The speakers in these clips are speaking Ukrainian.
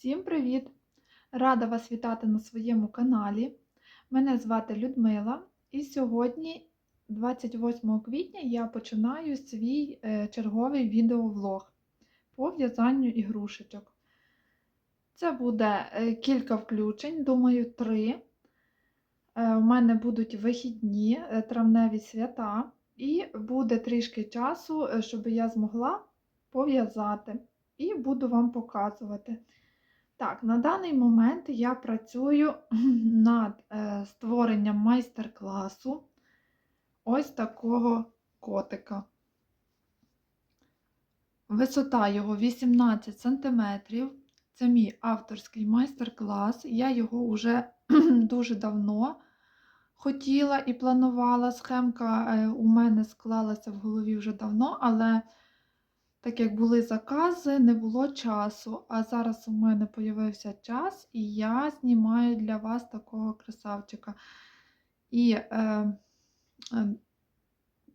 Всім привіт! Рада вас вітати на своєму каналі. Мене звати Людмила, і сьогодні, 28 квітня, я починаю свій е, черговий відеовлог по в'язанню ігрушечок. Це буде е, кілька включень, думаю, три. Е, У мене будуть вихідні, е, травневі свята, і буде трішки часу, е, щоб я змогла пов'язати. І буду вам показувати. Так, на даний момент я працюю над е, створенням майстер-класу ось такого котика. Висота його 18 см. Це мій авторський майстер-клас. Я його вже дуже давно хотіла і планувала. Схемка е, у мене склалася в голові вже давно, але так як були закази, не було часу. А зараз у мене з'явився час, і я знімаю для вас такого красавчика. І е, е,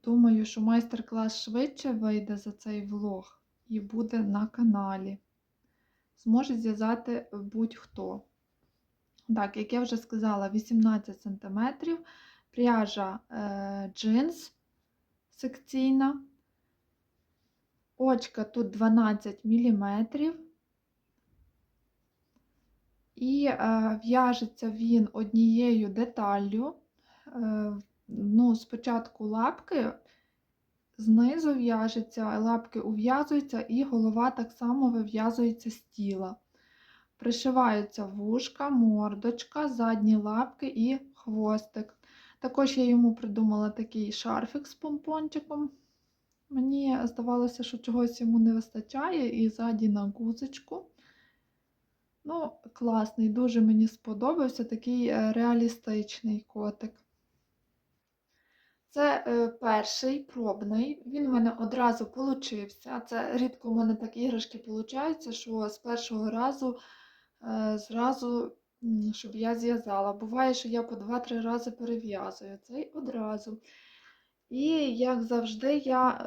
думаю, що майстер-клас швидше вийде за цей влог і буде на каналі. Зможе зв'язати будь-хто. Так, як я вже сказала, 18 см, пряжа е, джинс секційна. Очка тут 12 мм. І е, в'яжеться він однією деталлю. Е, ну, Спочатку лапки, знизу в'яжеться, лапки ув'язуються, і голова так само вив'язується з тіла. Пришиваються вушка, мордочка, задні лапки і хвостик. Також я йому придумала такий шарфик з помпончиком. Мені здавалося, що чогось йому не вистачає, і ззаді на гузочку. Ну, класний, дуже мені сподобався такий е, реалістичний котик. Це е, перший пробний, він в мене одразу получився. Це рідко в мене так іграшки получаються, що з першого разу е, зразу, щоб я зв'язала. Буває, що я по 2-3 рази перев'язую. Цей одразу. І, як завжди, я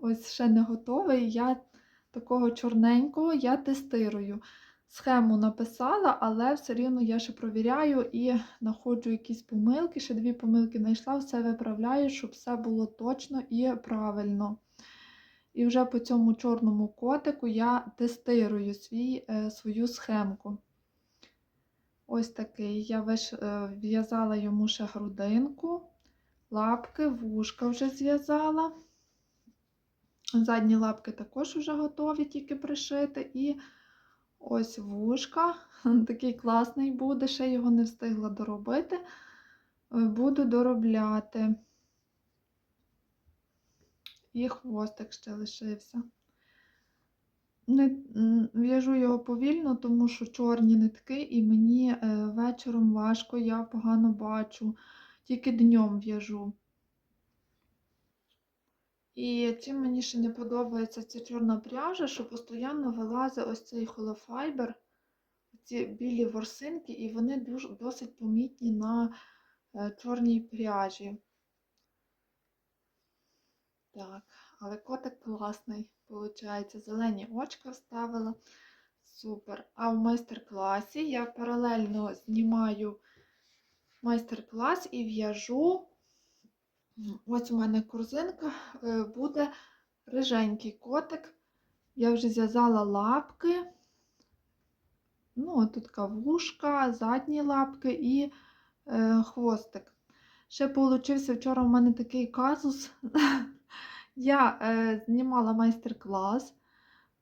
ось ще не готовий, я такого чорненького я тестирую. Схему написала, але все рівно я ще провіряю і знаходжу якісь помилки. Ще дві помилки знайшла, все виправляю, щоб все було точно і правильно. І вже по цьому чорному котику я тестирую свій, свою схемку. Ось такий. Я в'язала йому ще грудинку лапки, вушка вже зв'язала. Задні лапки також вже готові, тільки пришити. І ось вушка. Такий класний буде, ще його не встигла доробити. Буду доробляти. І хвостик ще лишився. Не В'яжу його повільно, тому що чорні нитки, і мені вечором важко, я погано бачу тільки днем в'яжу. І чим мені ще не подобається ця чорна пряжа, що постійно вилазить ось цей холофайбер, ці білі ворсинки, і вони досить помітні на е, чорній пряжі. Так, але котик класний, виходить. Зелені очка вставила. Супер. А в майстер-класі я паралельно знімаю майстер-клас і в'яжу. Ось у мене корзинка, е, буде риженький котик. Я вже зв'язала лапки, ну, тут кавушка, задні лапки і е, хвостик. Ще получився вчора у мене такий казус. Я е, знімала майстер-клас.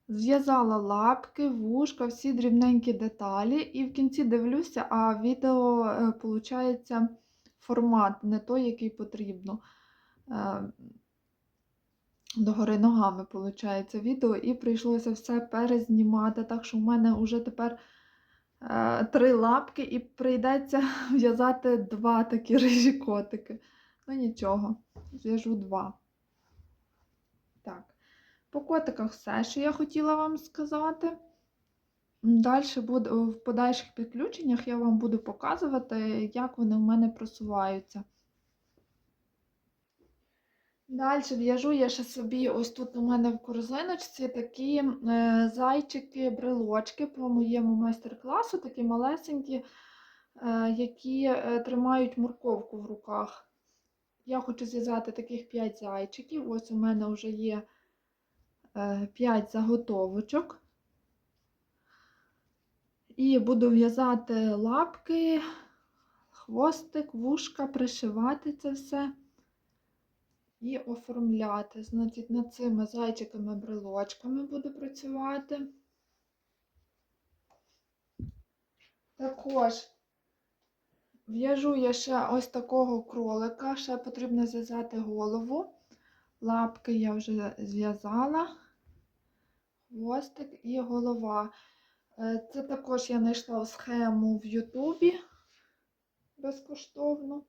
Зв'язала лапки, вушка, всі дрібненькі деталі, і в кінці дивлюся, а відео, виходить, формат не той, який потрібно. Е, догори ногами, виходить, відео, і прийшлося все перезнімати. Так що в мене вже тепер е, три лапки, і прийдеться в'язати два такі рижі котики. Ну нічого, зв'яжу два. По котиках все, що я хотіла вам сказати. Далі в подальших підключеннях я вам буду показувати, як вони в мене просуваються. Далі в'яжу я ще собі, ось тут у мене в корзиночці такі е, зайчики, брелочки по моєму майстер-класу, такі малесенькі, е, які е, тримають морковку в руках. Я хочу зв'язати таких 5 зайчиків. Ось у мене вже є 5 заготовочок. І буду в'язати лапки, хвостик, вушка, пришивати це все і оформляти. Значить, над цими зайчиками-брелочками буду працювати. Також в'яжу я ще ось такого кролика, ще потрібно зв'язати голову. Лапки я вже зв'язала, хвостик і голова. Е, Це також я знайшла схему в Ютубі безкоштовно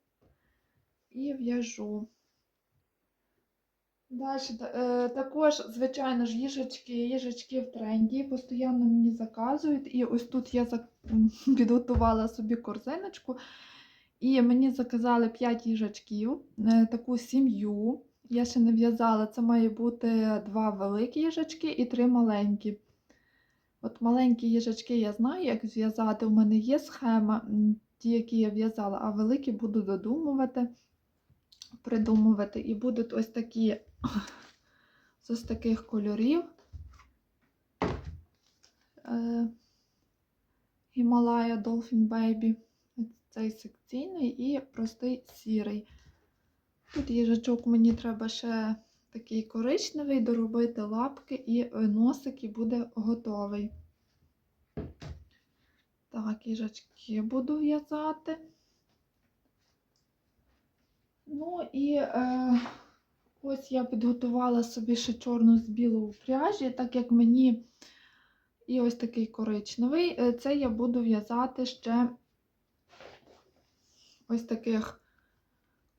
і в'яжу. Далі, е, також, звичайно ж, їжачки, їжачки в тренді, постійно мені заказують. І ось тут я підготувала собі корзиночку. І мені заказали 5 їжачків, е, таку сім'ю. Я ще не в'язала, це має бути два великі їжачки і три маленькі. От маленькі їжачки я знаю, як зв'язати. У мене є схема, ті, які я в'язала, а великі буду додумувати, придумувати. І будуть ось такі з ось таких кольорів. Е, Himalaya Dolphin Baby. Цей секційний і простий сірий. Тут їжачок мені треба ще такий коричневий, доробити лапки і е, носик і буде готовий. Так, їжачки буду в'язати. Ну і е, ось я підготувала собі ще чорну з білого пряжі, так як мені і ось такий коричневий. Е, Це я буду в'язати ще ось таких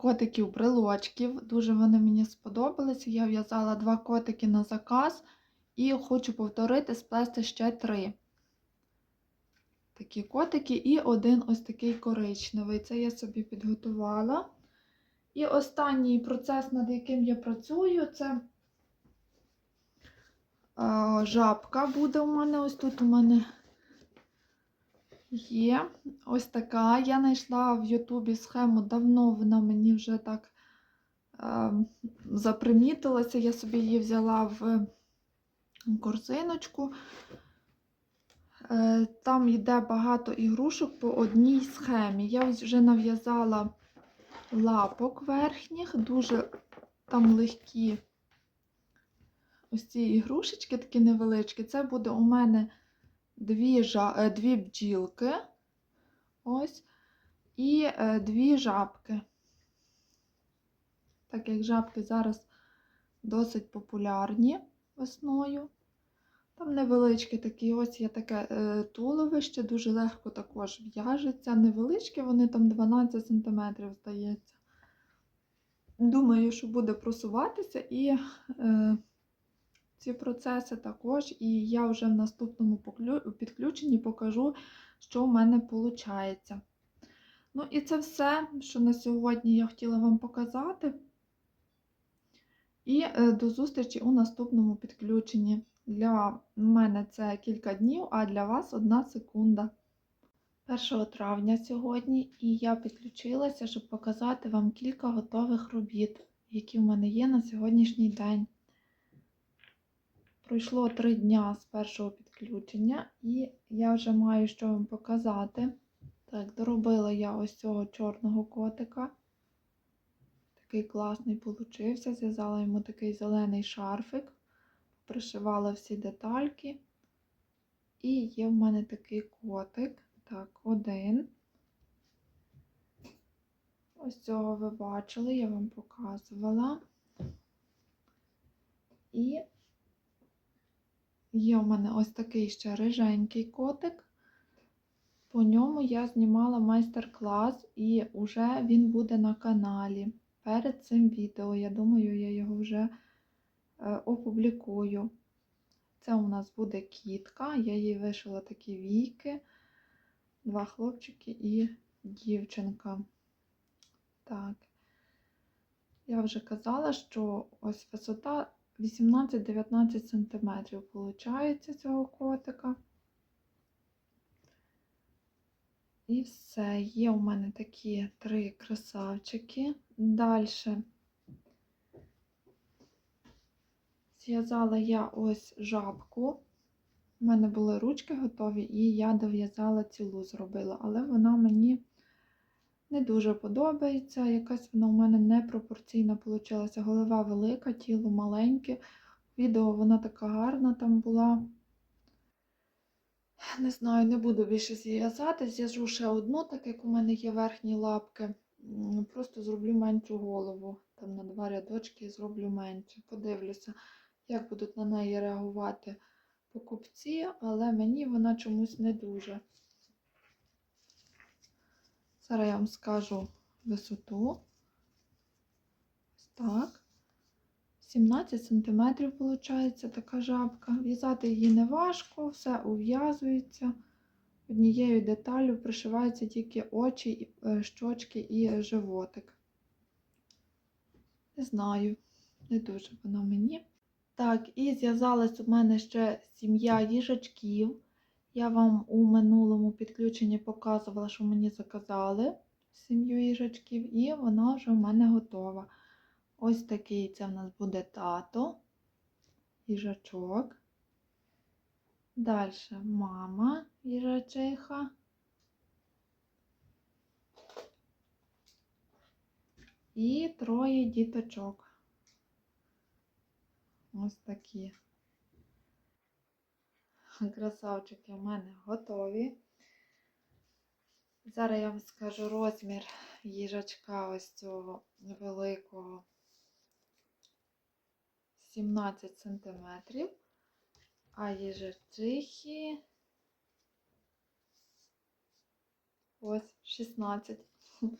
котиків-брелочків. Дуже вони мені сподобалися. Я в'язала два котики на заказ і хочу повторити, сплести ще три. Такі котики і один ось такий коричневий. Це я собі підготувала. І останній процес, над яким я працюю, це жабка буде у мене. Ось тут у мене є ось така. Я знайшла в Ютубі схему давно, вона мені вже так е, запримітилася. Я собі її взяла в корзиночку. Е, Там йде багато ігрушок по одній схемі. Я вже нав'язала лапок верхніх, дуже там легкі ось ці ігрушечки, такі невеличкі. Це буде у мене дві, жа... е, дві бджілки. Ось, і е, дві жабки. Так як жабки зараз досить популярні весною. Там невеличкі такі, ось є таке е, туловище, дуже легко також в'яжеться. Невеличкі, вони там 12 см, здається. Думаю, що буде просуватися і е, ці процеси також. І я вже в наступному підключенні покажу, що в мене виходить. Ну і це все, що на сьогодні я хотіла вам показати. І е, до зустрічі у наступному підключенні. Для мене це кілька днів, а для вас одна секунда. 1 травня сьогодні, і я підключилася, щоб показати вам кілька готових робіт, які в мене є на сьогоднішній день. Пройшло три дня з першого підключення, і я вже маю що вам показати. Так, доробила я ось цього чорного котика. Такий класний получився. Зв'язала йому такий зелений шарфик, пришивала всі детальки. І є в мене такий котик. Так, один. Ось цього ви бачили, я вам показувала. І є в мене ось такий ще риженький котик. По ньому я знімала майстер-клас, і вже він буде на каналі. Перед цим відео, я думаю, я його вже е, опублікую. Це у нас буде кітка, я їй вишила такі війки, два хлопчики і дівчинка. Так. Я вже казала, що ось висота 18-19 см виходить цього котика. І все, є у мене такі три красавчики. Далі зв'язала я ось жабку. У мене були ручки готові, і я дов'язала цілу зробила, але вона мені не дуже подобається. Якась вона у мене непропорційна вийшла. Голова велика, тіло маленьке. Відео вона така гарна там була. Не знаю, не буду більше зв'язати. Зв'яжу ще одну, так як у мене є верхні лапки. Просто зроблю меншу голову. Там на два рядочки зроблю менше. Подивлюся, як будуть на неї реагувати покупці, але мені вона чомусь не дуже. Зараз я вам скажу висоту. Так. 17 см виходить така жабка. В'язати її не важко, все ув'язується. Однією деталлю пришиваються тільки очі, е, щочки і животик. Не знаю, не дуже вона мені. Так, і зв'язалась у мене ще сім'я їжачків. Я вам у минулому підключенні показувала, що мені заказали сім'ю їжачків, і вона вже в мене готова. Ось такий це в нас буде тато, їжачок. Далі мама їжачиха. І троє діточок. Ось такі. Красавчики в мене готові. Зараз я вам скажу розмір їжачка ось цього великого 17 сантиметрів, а їжачихи ось 16.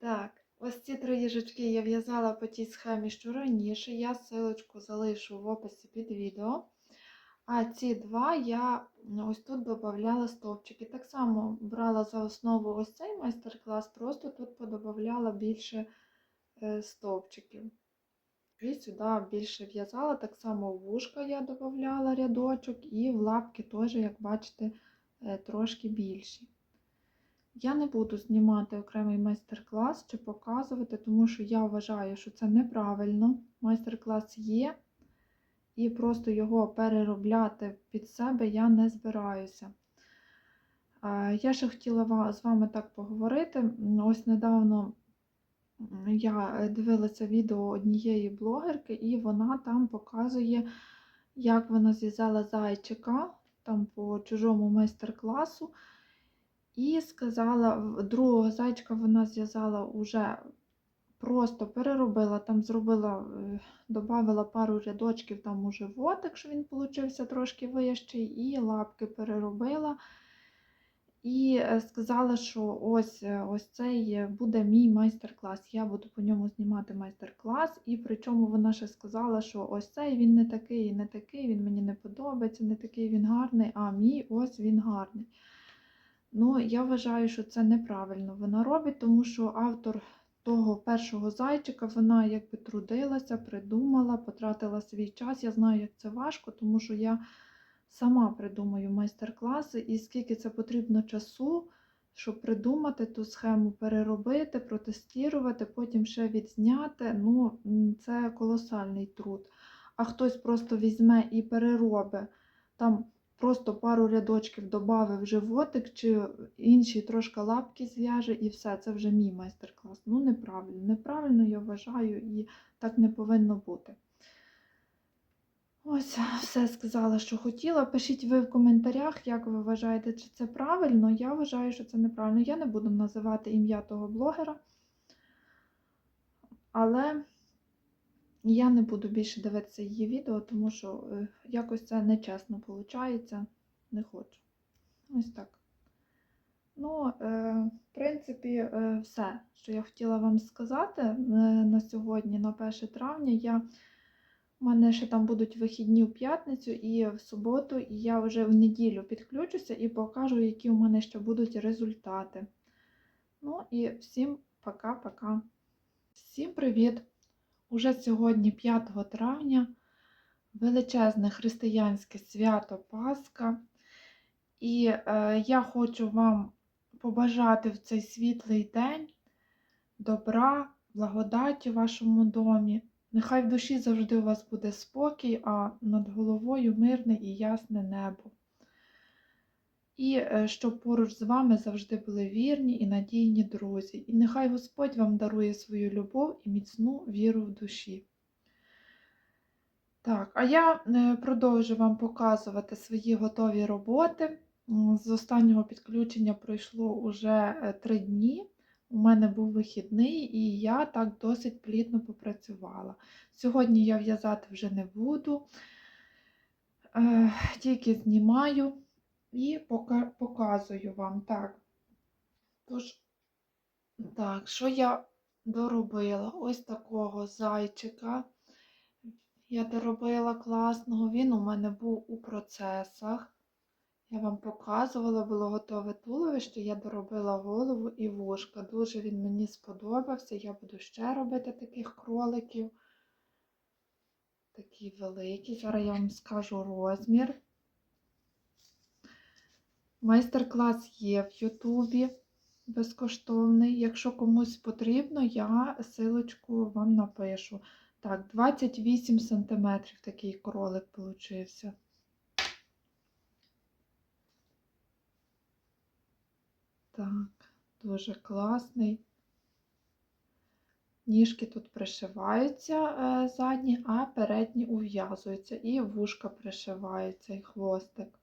Так, ось ці три їжачки я в'язала по тій схемі, що раніше. Я ссылочку залишу в описі під відео. А ці два я ось тут додавала стовпчики. Так само брала за основу ось цей майстер-клас, просто тут подобавляла більше е, стовпчиків. І сюди більше в'язала, так само в вушка я додавала рядочок, і в лапки теж, як бачите, е, трошки більші. Я не буду знімати окремий майстер-клас чи показувати, тому що я вважаю, що це неправильно. Майстер-клас є, і просто його переробляти під себе я не збираюся. Я ще хотіла з вами так поговорити. Ось недавно я е, дивилася відео однієї блогерки, і вона там показує, як вона зв'язала зайчика там по чужому майстер-класу. І сказала, другого зайчика вона зв'язала уже просто переробила, там зробила, е, додавала пару рядочків там у животик, що він получився трошки вищий, і лапки переробила. І е, сказала, що ось, е, ось цей буде мій майстер-клас. Я буду по ньому знімати майстер-клас. І причому вона ще сказала, що ось цей він не такий, не такий, він мені не подобається, не такий він гарний, а мій ось він гарний. Ну, я вважаю, що це неправильно вона робить, тому що автор того першого зайчика, вона якби трудилася, придумала, потратила свій час. Я знаю, як це важко, тому що я сама придумаю майстер-класи, і скільки це потрібно часу, щоб придумати ту схему, переробити, протестувати, потім ще відзняти. Ну, це колосальний труд. А хтось просто візьме і переробить там просто пару рядочків додавив животик, чи інші трошки лапки зв'яже, і все, це вже мій майстер-клас. Ну, неправильно. Неправильно я вважаю, і так не повинно бути. Ось, все сказала, що хотіла. Пишіть ви в коментарях, як ви вважаєте, чи це правильно. Я вважаю, що це неправильно. Я не буду називати ім'я того блогера. Але я не буду більше дивитися її відео, тому що е, якось це нечесно виходить. Не хочу. Ось так. Ну, е, в принципі, е, все, що я хотіла вам сказати на сьогодні, на 1 травня. Я, у мене ще там будуть вихідні в п'ятницю і в суботу, і я вже в неділю підключуся і покажу, які у мене ще будуть результати. Ну і всім пока-пока. Всім привіт! Уже сьогодні 5 травня, величезне християнське свято Пасха. І е, я хочу вам побажати в цей світлий день добра, благодаті в вашому домі. Нехай в душі завжди у вас буде спокій, а над головою мирне і ясне небо. І е, щоб поруч з вами завжди були вірні і надійні друзі. І нехай Господь вам дарує свою любов і міцну віру в душі. Так, а я е, продовжу вам показувати свої готові роботи. З останнього підключення пройшло уже 3 дні. У мене був вихідний, і я так досить плідно попрацювала. Сьогодні я в'язати вже не буду, е, тільки знімаю і показую вам. Так. Тож, так, що я доробила? Ось такого зайчика. Я доробила класного. Він у мене був у процесах. Я вам показувала, було готове туловище, я доробила голову і вушка. Дуже він мені сподобався. Я буду ще робити таких кроликів. Такі великі. Зараз я вам скажу розмір. Майстер-клас є в Ютубі безкоштовний. Якщо комусь потрібно, я силочку вам напишу. Так, 28 см такий кролик получився. Так, дуже класний. Ніжки тут пришиваються е, задні, а передні ув'язуються. І вушка пришивається, і хвостик.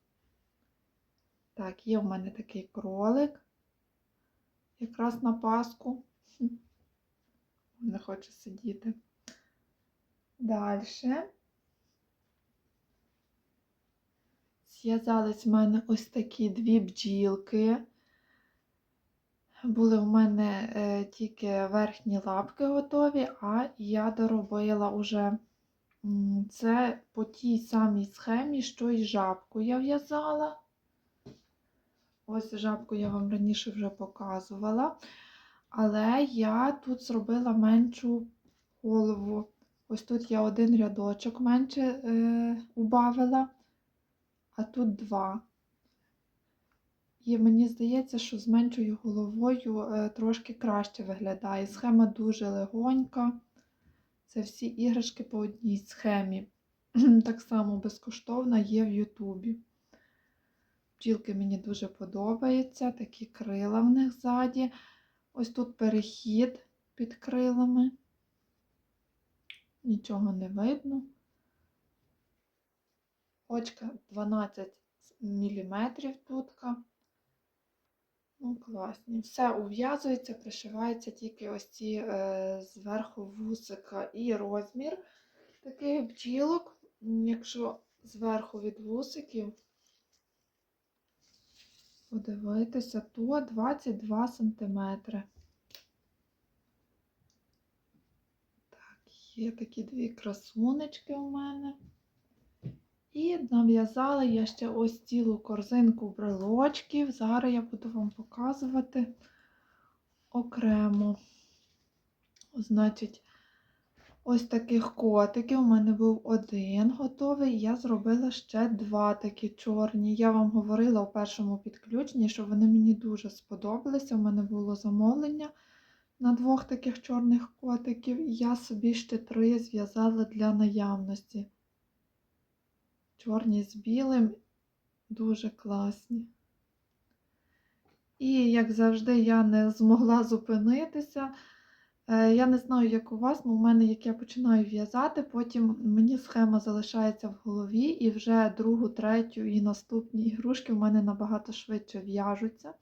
Так, є в мене такий кролик. Якраз на паску. Не хоче сидіти. Далі. Зв'язались в мене ось такі дві бджілки. Були в мене е, тільки верхні лапки готові, а я доробила уже це по тій самій схемі, що і жабку я в'язала. Ось жабку я вам раніше вже показувала. Але я тут зробила меншу голову. Ось тут я один рядочок менше е, убавила, а тут два. І мені здається, що з меншою головою е, трошки краще виглядає. Схема дуже легонька. Це всі іграшки по одній схемі. Так само безкоштовна є в Ютубі. Бджілки мені дуже подобаються, такі крила в них ззаді. Ось тут перехід під крилами. Нічого не видно. Очка 12 мм тутка. Ну, класні. Все ув'язується, пришивається тільки ось ці е, зверху вусика і розмір таких бджілок. Якщо зверху від вусиків подивитися, то 22 см. Так, є такі дві красунечки у мене. І нав'язала я ще ось цілу корзинку брелочків. Зараз я буду вам показувати окремо. Значить, ось таких котиків. У мене був один готовий, я зробила ще два такі чорні. Я вам говорила у першому підключенні, що вони мені дуже сподобалися. У мене було замовлення на двох таких чорних котиків, і я собі ще три зв'язала для наявності. Чорні з білим, дуже класні. І, як завжди, я не змогла зупинитися. Е, Я не знаю, як у вас, але у мене, як я починаю в'язати, потім мені схема залишається в голові, і вже другу, третю і наступні ігрушки в мене набагато швидше в'яжуться.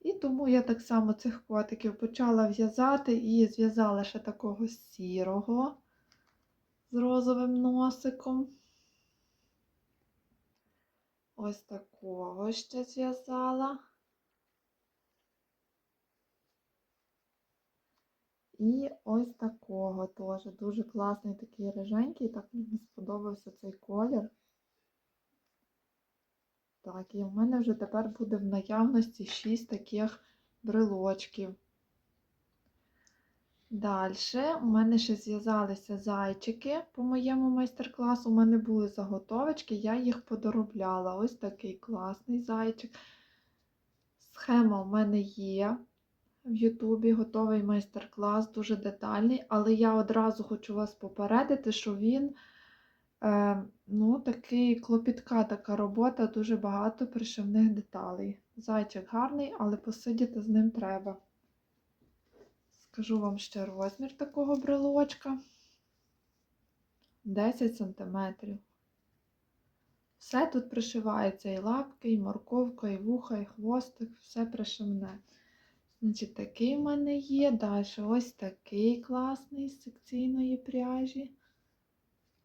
І тому я так само цих котиків почала в'язати і зв'язала ще такого сірого з розовим носиком. Ось такого ще зв'язала. І ось такого теж. Дуже класний такий риженький, так мені сподобався цей колір. Так, і в мене вже тепер буде в наявності 6 таких брелочків. Далі у мене ще зв'язалися зайчики по моєму майстер-класу. У мене були заготовочки, я їх подоробляла. Ось такий класний зайчик. Схема у мене є в Ютубі, готовий майстер-клас, дуже детальний, але я одразу хочу вас попередити, що він е, ну, такий клопітка така робота, дуже багато пришивних деталей. Зайчик гарний, але посидіти з ним треба. Скажу вам ще розмір такого брелочка. 10 см. Все тут пришивається, і лапки, і морковка, і вуха, і хвостик, все пришивне. Значить, такий в мене є. Далі ось такий класний з секційної пряжі.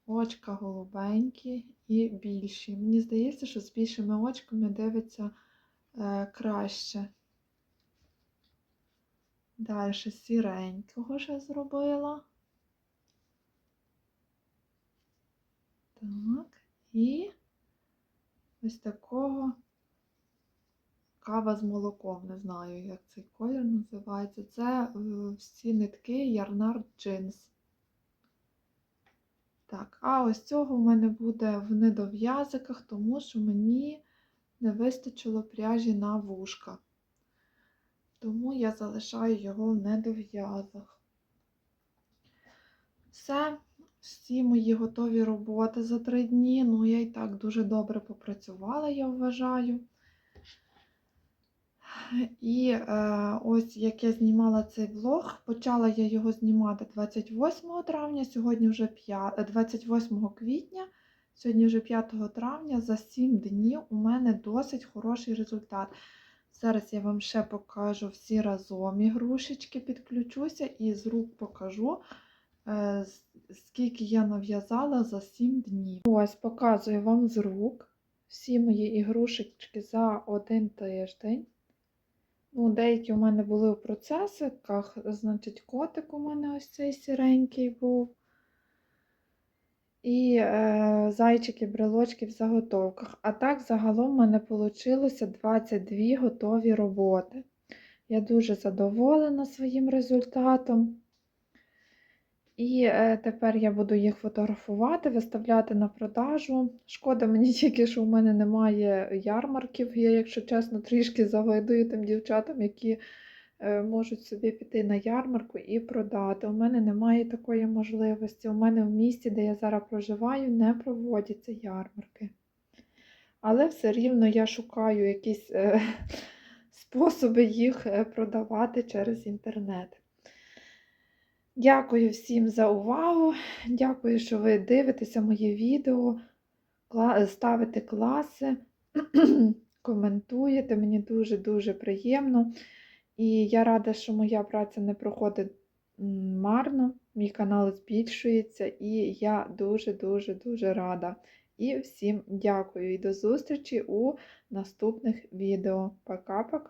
Очка голубенькі і більші. Мені здається, що з більшими очками дивиться е, краще. Далі сіренького ще зробила. Так, і ось такого кава з молоком. Не знаю, як цей колір називається. Це е, всі нитки Ярнард Джинс. Так, а ось цього в мене буде в недов'язиках, тому що мені не вистачило пряжі на вушка. Тому я залишаю його в недов'язах. Все, всі мої готові роботи за три дні. Ну, я і так дуже добре попрацювала, я вважаю. І е, ось як я знімала цей влог, почала я його знімати 28 травня, сьогодні вже 5, 28 квітня, сьогодні вже 5 травня, за 7 днів у мене досить хороший результат. Зараз я вам ще покажу всі разом ігрушечки, підключуся і з рук покажу, е, скільки я нав'язала за 7 днів. Ось показую вам з рук всі мої ігрушечки за один тиждень. Ну, деякі у мене були у процесиках, значить, котик у мене ось цей сіренький був. І е, зайчики, брелочки в заготовках. А так, загалом, в мене вийшло 22 готові роботи. Я дуже задоволена своїм результатом. І е, тепер я буду їх фотографувати, виставляти на продажу. Шкода мені тільки, що в мене немає ярмарків. Я, якщо чесно, трішки завидую тим дівчатам, які е, можуть собі піти на ярмарку і продати. У мене немає такої можливості. У мене в місті, де я зараз проживаю, не проводяться ярмарки. Але все рівно я шукаю якісь е, способи їх продавати через інтернет. Дякую всім за увагу. Дякую, що ви дивитеся моє відео, ставите класи, коментуєте. Мені дуже-дуже приємно. І я рада, що моя праця не проходить марно. Мій канал збільшується, і я дуже-дуже дуже рада. І всім дякую і до зустрічі у наступних відео. Пока-пока!